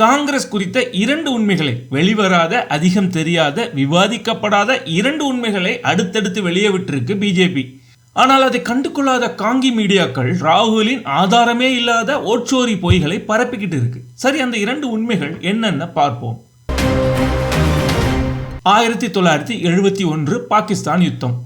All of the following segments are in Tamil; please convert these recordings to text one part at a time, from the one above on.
காங்கிரஸ் குறித்த இரண்டு உண்மைகளை வெளிவராத அதிகம் தெரியாத விவாதிக்கப்படாத இரண்டு உண்மைகளை அடுத்தடுத்து வெளியே விட்டிருக்கு பிஜேபி. ஆனால் அதை கண்டுகொள்ளாத காங்கி மீடியாக்கள் ராகுலின் ஆதாரமே இல்லாத ஓட்சோரி பொய்களை பரப்பிக்கிட்டு இருக்கு. சரி அந்த இரண்டு உண்மைகள் என்னென்ன பார்ப்போம். ஆயிரத்தி தொள்ளாயிரத்தி எழுபத்தி ஒன்று பாகிஸ்தான் யுத்தம்.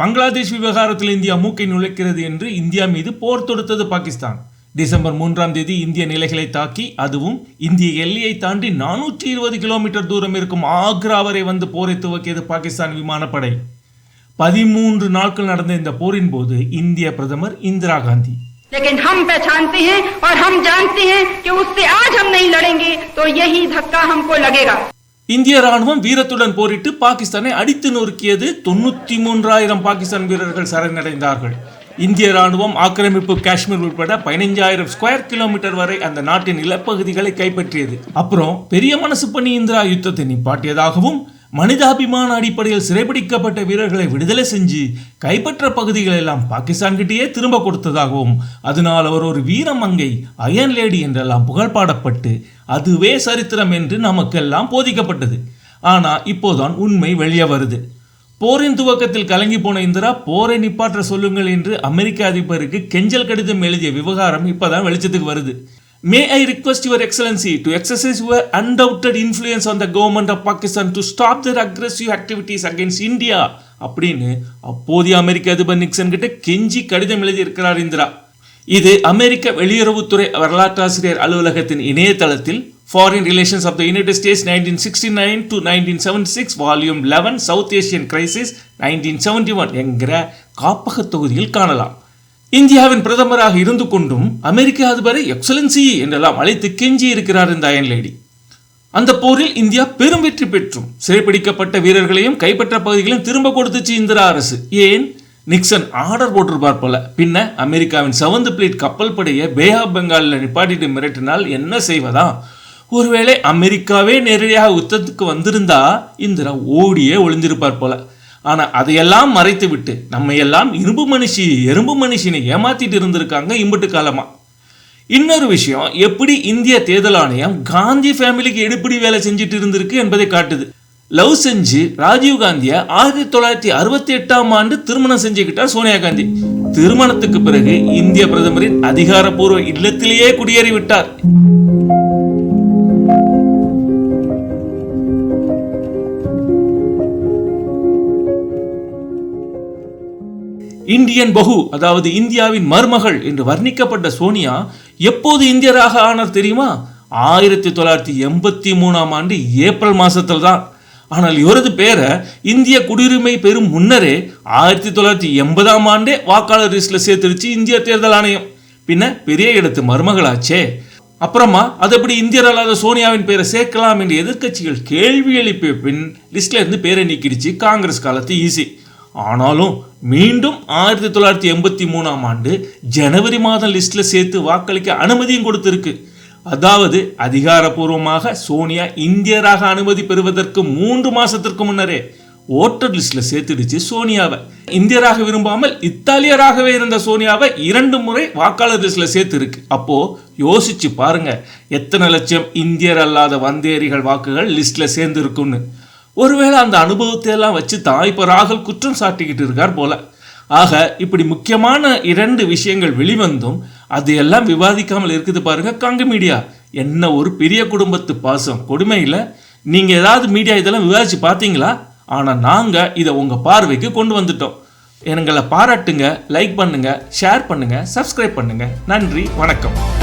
பங்களாதேஷ் விவகாரத்தில் இந்தியா மூக்கை நுழைக்கிறது என்று இந்தியா மீது போர் தொடுத்தது பாகிஸ்தான் டிசம்பர் மூன்றாம் தேதி இந்திய நிலைகளை தாக்கி அதுவும் இந்திய எல்லையை தாண்டி நானூற்றி இருபது கிலோமீட்டர் தூரம் இருக்கும் ஆக்ரா வரை வந்து போரை துவக்கியது பாகிஸ்தான் விமானப்படை பதிமூன்று நாட்கள் நடந்த இந்த போரின் போது இந்திய பிரதமர் இந்திரா காந்தி लेकिन हम पहचानते हैं और हम जानते हैं कि उससे आज हम नहीं लड़ेंगे तो यही धक्का हमको लगेगा இந்திய ராணுவம் வீரத்துடன் போரிட்டு பாகிஸ்தானை அடித்து நொறுக்கியது தொண்ணூற்றி மூன்றாயிரம் பாகிஸ்தான் வீரர்கள் சரணடைந்தார்கள். இந்திய ராணுவம் ஆக்கிரமிப்பு காஷ்மீர் உட்பட பதினைஞ்சாயிரம் ஸ்கொயர் கிலோமீட்டர் வரை அந்த நாட்டின் நிலப்பகுதிகளை கைப்பற்றியது. அப்புறம் பெரிய மனசு பண்ணி இந்திரா யுத்தத்தை நிப்பாட்டியதாகவும் மனிதாபிமான அடிப்படையில் சிறைபிடிக்கப்பட்ட வீரர்களை விடுதலை செஞ்சு கைப்பற்ற பகுதிகளை எல்லாம் பாகிஸ்தான் கிட்டேயே திரும்ப கொடுத்ததாகவும் அதனால் அவர் ஒரு வீரமங்கை அயன் லேடி என்றெல்லாம் புகழ் பாடப்பட்டு அதுவே சரித்திரம் என்று நமக்கெல்லாம் போதிக்கப்பட்டது. ஆனால் இப்போதான் உண்மை வெளியே வருது. போரின் துவக்கத்தில் கலங்கி போன இந்திரா போரை நிப்பாற்ற சொல்லுங்கள் என்று அமெரிக்க அதிபருக்கு கெஞ்சல் கடிதம் எழுதிய விவகாரம் இப்போதான் வெளிச்சத்துக்கு வருது. May I request your excellency to exercise your undoubted influence on the government of Pakistan to stop their aggressive activities against India அப்படின்னு அப்போதைய அமெரிக்க அதிபர் நிக்சன் கிட்ட கெஞ்சி கடிதம் எழுதியிருக்கிறார் இந்திரா. இது அமெரிக்க வெளியுறவுத்துறை வரலாற்றாசிரியர் அலுவலகத்தின் இணையதளத்தில் foreign relations of the United States nineteen sixty nine to nineteen seventy six volume eleven South Asian crisis nineteen seventy one என்கிற காப்பக தொகுதியில் காணலாம். இந்தியாவின் பிரதமராக இருந்து கொண்டும் அமெரிக்க அதிபரை எக்ஸலன்சி என்றெல்லாம் அழைத்து கெஞ்சி இருக்கிறார் இந்த அயன் லேடி. அந்த போரில் இந்தியா பெரும் வெற்றி பெற்றும். சிறைப்பிடிக்கப்பட்ட வீரர்களையும் கைப்பற்ற பகுதிகளையும் திரும்ப கொடுத்துச்சு இந்திரா அரசு. ஏன்? நிக்சன் ஆர்டர் போட்டிருப்பார் போல. பின்ன அமெரிக்காவின் செவன்த் பிளேட் கப்பல் படையை பே ஆஃப் பெங்காலில் நிப்பாட்டிட்டு மிரட்டினால் என்ன செய்வதா? ஒருவேளை அமெரிக்காவே நேரடியாக யுத்தத்துக்கு வந்திருந்தா இந்திரா ஓடியே ஒளிந்திருப்பார் போல. ஆனால் அதையெல்லாம் மறைத்து விட்டு நம்ம எல்லாம் இரும்பு மனுஷி எறும்பு மனுஷினை ஏமாத்திட்டு இருந்திருக்காங்க இம்புட்டு காலமாக இன்னொரு விஷயம் எப்படி இந்திய தேர்தல் ஆணையம் காந்தி ஃபேமிலிக்கு எடுப்படி வேலை செஞ்சுட்டு இருந்திருக்கு என்பதை காட்டுது. லவ் செஞ்சு ராஜீவ் காந்தியை ஆயிரத்தி தொள்ளாயிரத்தி அறுபத்தி எட்டாம் ஆண்டு திருமணம் செஞ்சுக்கிட்டார் சோனியா காந்தி. திருமணத்துக்கு பிறகு இந்திய பிரதமரின் அதிகாரப்பூர்வ இல்லத்திலேயே குடியேறி இந்தியன் பகு அதாவது இந்தியாவின் மருமகள் என்று வர்ணிக்கப்பட்ட சோனியா எப்போது இந்தியராக ஆனார் தெரியுமா? ஆயிரத்தி தொள்ளாயிரத்தி எண்பத்தி மூணாம் ஆண்டு ஏப்ரல் மாதத்தில் தான் ஆனால் இவரது பேரை இந்திய குடியுரிமை பெறும் முன்னரே ஆயிரத்தி தொள்ளாயிரத்தி எண்பதாம் ஆண்டே வாக்காளர் லிஸ்ட்ல சேர்த்துருச்சு இந்திய தேர்தல் ஆணையம். பின்ன பெரிய இடத்து மருமகளாச்சே. அப்புறமா அது எப்படி இந்தியர் அல்லாத சோனியாவின் பேரை சேர்க்கலாம் என்று எதிர்க்கட்சிகள் கேள்வி எழுப்பிய பின் லிஸ்ட்ல இருந்து பேரை நீக்கிடுச்சு காங்கிரஸ் காலத்து ஈஸி ஆனாலும் மீண்டும் ஆயிரத்தி தொள்ளாயிரத்தி எண்பத்தி மூணாம் ஆண்டு ஜனவரி மாதம் லிஸ்ட்டில் சேர்த்து வாக்களிக்க அனுமதியும் கொடுத்திருக்கு. அதாவது அதிகாரப்பூர்வமாக சோனியா இந்தியராக அனுமதி பெறுவதற்கு மூன்று மாசத்திற்கு முன்னரே ஓட்டர் லிஸ்ட்டில் சேர்த்துடுச்சு சோனியாவை. இந்தியராக விரும்பாமல் இத்தாலியராகவே இருந்த சோனியாவை இரண்டு முறை வாக்காளர் லிஸ்ட்டில் சேர்த்துருக்கு. அப்போது யோசிச்சு பாருங்க எத்தனை லட்சம் இந்தியர் அல்லாத வந்தேரிகள் வாக்குகள் லிஸ்ட்டில் சேர்ந்துருக்குன்னு ஒருவேளை அந்த அனுபவத்தை எல்லாம் வச்சு தான் இப்போ ராகுல் குற்றம் சாட்டிக்கிட்டு இருக்கார் போல. ஆக இப்படி முக்கியமான இரண்டு விஷயங்கள் வெளிவந்தும் அது எல்லாம் விவாதிக்காமல் இருக்குது பாருங்க காங்க மீடியா. என்ன ஒரு பெரிய குடும்பத்து பாசம். கொடுமையில் நீங்கள் ஏதாவது மீடியா இதெல்லாம் விவாதித்து பார்த்தீங்களா? ஆனால் நாங்கள் இதை உங்கள் பார்வைக்கு கொண்டு வந்துட்டோம். எங்களை பாராட்டுங்க லைக் பண்ணுங்கள் ஷேர் பண்ணுங்கள் சப்ஸ்கிரைப் பண்ணுங்கள் நன்றி வணக்கம்.